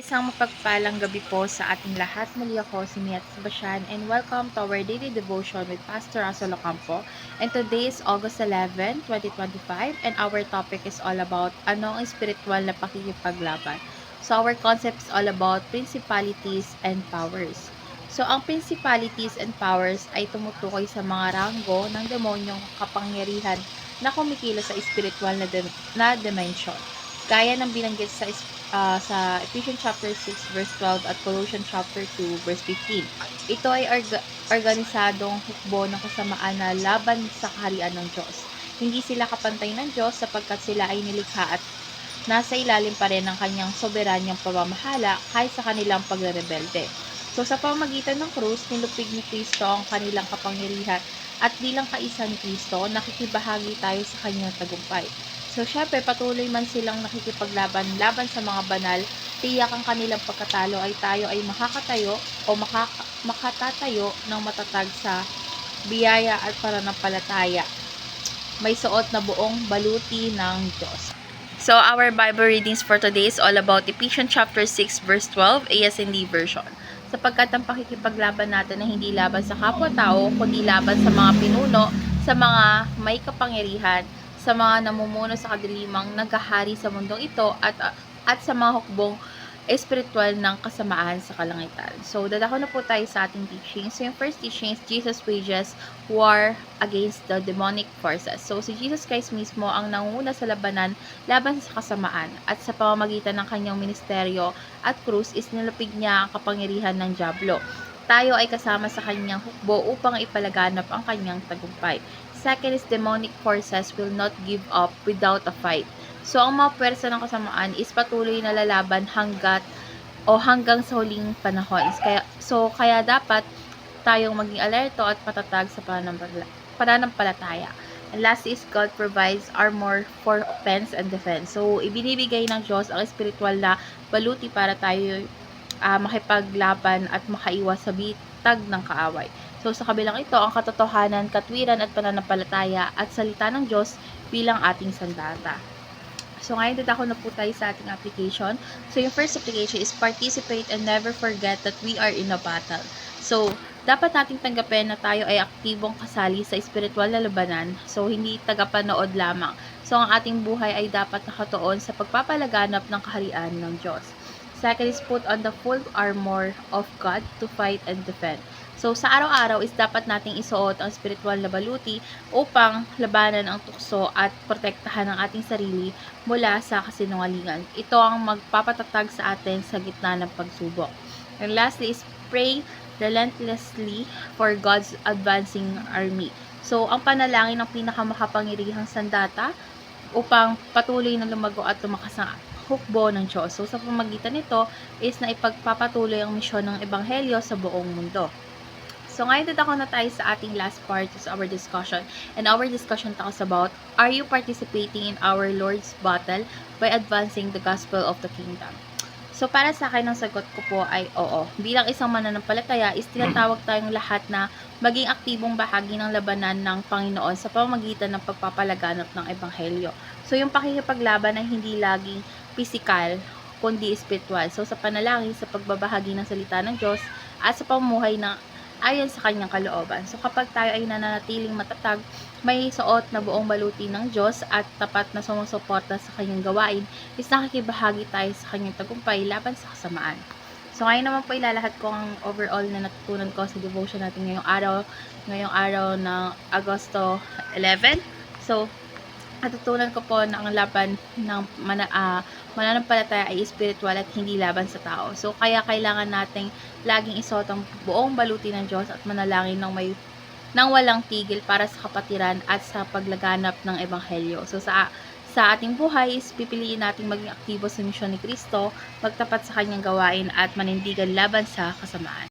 Isang mapagpalang gabi po sa ating lahat. Muli ako si Miat Sebastian and welcome to our daily devotion with Pastor Russell Ocampo. And today is August 11, 2025 and our topic is all about ano ang spiritual na pakikipaglaban. So our concept is all about principalities and powers. So ang principalities and powers ay tumutukoy sa mga ranggo ng demonyong kapangyarihan na kumikilos sa spiritual na, dim- na dimension. Gaya ng binanggit sa ah, sa Ephesians chapter 6 verse 12 at Colossians chapter 2 verse 15. Ito ay orga- organisadong hukbo ng kasamaan na laban sa kaharian ng Diyos. Hindi sila kapantay ng Diyos sapagkat sila ay nilikha at nasa ilalim pa rin ng kanyang soberanyang pamamahala kahit sa kanilang pagrerebelde. So sa pamagitan ng krus, nilupig ni Kristo ang kanilang kapangyarihan at bilang kaisa ni Kristo, nakikibahagi tayo sa kanyang tagumpay. So, syempre, patuloy man silang nakikipaglaban laban sa mga banal, tiyak ang kanilang pagkatalo ay tayo ay makakatayo o makaka- makatatayo ng matatag sa biyaya at pananampalataya. May suot na buong baluti ng Diyos. So, our Bible readings for today is all about Ephesians chapter 6 verse 12, ASND version. Sapagkat ang pakikipaglaban natin na hindi laban sa kapwa-tao, kundi laban sa mga pinuno, sa mga may kapangyarihan, sa mga namumuno sa kadilimang naghahari sa mundong ito at at sa mga hukbong espiritual ng kasamaan sa kalangitan. So, dadako na po tayo sa ating teaching. So, yung first teaching is Jesus wages war against the demonic forces. So, si Jesus Christ mismo ang nanguna sa labanan laban sa kasamaan at sa pamamagitan ng kanyang ministeryo at krus is nilapig niya ang kapangyarihan ng Diablo. Tayo ay kasama sa kanyang hukbo upang ipalaganap ang kanyang tagumpay. Second is demonic forces will not give up without a fight. So, ang mga pwersa ng kasamaan is patuloy na lalaban hanggat o hanggang sa huling panahon. Kaya, so, kaya dapat tayong maging alerto at patatag sa pananampala- pananampalataya. And last is God provides armor for offense and defense. So, ibinibigay ng Diyos ang spiritual na baluti para tayo ah, makipaglaban at makaiwas sa bitag ng kaaway. So, sa kabilang ito, ang katotohanan, katwiran at pananampalataya at salita ng Diyos bilang ating sandata. So, ngayon dadako na po tayo sa ating application. So, yung first application is participate and never forget that we are in a battle. So, dapat nating tanggapin na tayo ay aktibong kasali sa spiritual na labanan. So, hindi tagapanood lamang. So, ang ating buhay ay dapat nakatuon sa pagpapalaganap ng kaharian ng Diyos. Second is put on the full armor of God to fight and defend. So, sa araw-araw is dapat nating isuot ang spiritual na baluti upang labanan ang tukso at protektahan ang ating sarili mula sa kasinungalingan. Ito ang magpapatatag sa atin sa gitna ng pagsubok. And lastly is pray relentlessly for God's advancing army. So, ang panalangin ng pinakamakapangyarihang sandata upang patuloy na lumago at lumakas ang hukbo ng Diyos. So, sa pamagitan nito is na ipagpapatuloy ang misyon ng Ebanghelyo sa buong mundo. So, ngayon dadako na tayo sa ating last part of our discussion. And our discussion talks about, are you participating in our Lord's battle by advancing the gospel of the kingdom? So, para sa akin, ang sagot ko po ay oo. Bilang isang mananampalataya, is tinatawag tayong lahat na maging aktibong bahagi ng labanan ng Panginoon sa pamamagitan ng pagpapalaganap ng Ebanghelyo. So, yung pakikipaglaban ay hindi laging physical, kundi spiritual. So, sa panalangin, sa pagbabahagi ng salita ng Diyos, at sa pamumuhay na ayon sa kanyang kalooban. So, kapag tayo ay nananatiling matatag, may suot na buong baluti ng Diyos at tapat na sumusuporta sa kanyang gawain, is nakikibahagi tayo sa kanyang tagumpay laban sa kasamaan. So, ngayon naman po ilalahat ko ang overall na natutunan ko sa devotion natin ngayong araw, ngayong araw ng Agosto 11. So, natutunan ko po na ang laban ng mana, ah, mananampalataya ay spiritual at hindi laban sa tao. So, kaya kailangan nating laging isuot ang buong baluti ng Diyos at manalangin ng may nang walang tigil para sa kapatiran at sa paglaganap ng ebanghelyo. So sa sa ating buhay is pipiliin nating maging aktibo sa misyon ni Kristo, magtapat sa kanyang gawain at manindigan laban sa kasamaan.